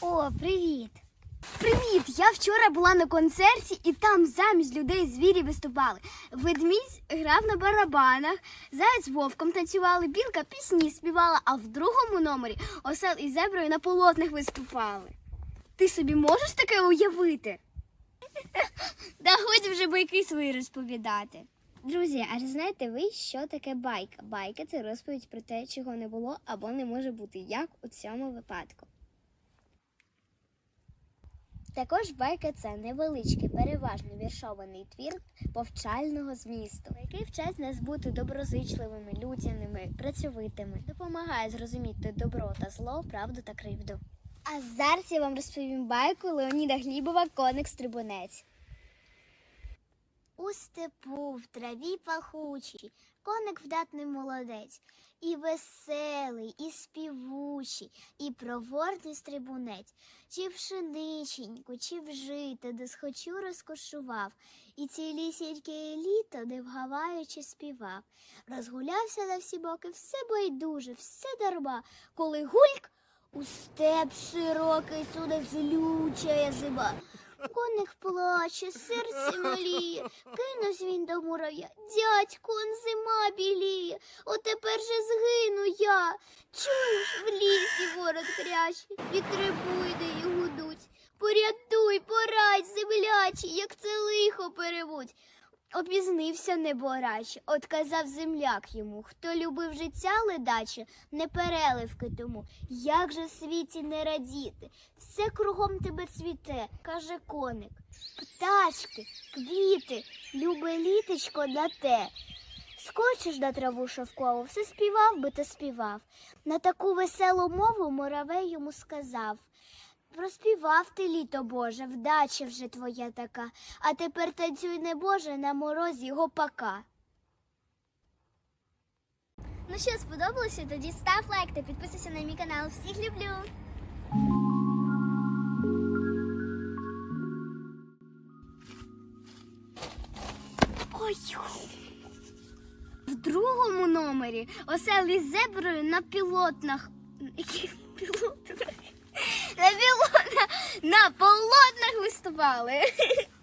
О, привіт! Привіт! Я вчора була на концерті, і там замість людей звірі виступали. Ведмідь грав на барабанах, заяць вовком танцювали, білка пісні співала, а в другому номері осел із зеброю на полотнах виступали. Ти собі можеш таке уявити? Да годі вже байки свої розповідати. Друзі, а чи знаєте ви, що таке байка? Байка це розповідь про те, чого не було або не може бути, як у цьому випадку. Також байка це невеличкий, переважно віршований твір повчального змісту, який вчать нас бути доброзичливими, людяними, працьовитими, допомагає зрозуміти добро та зло, правду та кривду. А зараз я вам розповім байку Леоніда Глібова Коник Стрибунець. У степу, в траві пахучій, коник вдатний молодець, і веселий, і співучий, і проворний стрибунець, чи пшениченьку, чи вжито, де схочу розкошував, і цілісіньке літо, не вгаваючи, співав. Розгулявся на всі боки, все байдуже, все дарма, коли гульк у степ широкий суне злючая зима. Коник плаче, серце маліє, кинусь він до мурав'я. Дядько, он зима біліє, отепер же згину я. Чуєш, в лісі ворот крячий, вітри буйди й гудуть. Порятуй, порадь, землячі, як це лихо перевуть. Опізнився неборач, отказав земляк йому. Хто любив життя ледаче, не переливки тому. Як же світі не радіти? Все кругом тебе цвіте, каже коник. Пташки, квіти, любе літочко на те. Скочиш на траву шовкову, все співав би та співав. На таку веселу мову муравей йому сказав. Проспівав ти літо Боже, вдача вже твоя така, а тепер танцюй не Боже на морозі гопака. Ну що, сподобалося? Тоді став лайк та підписуйся на мій канал. Всіх люблю! Ой. В другому номері осел із зеброю на пілотнах. Яких пілотнах? Полотнах виступали.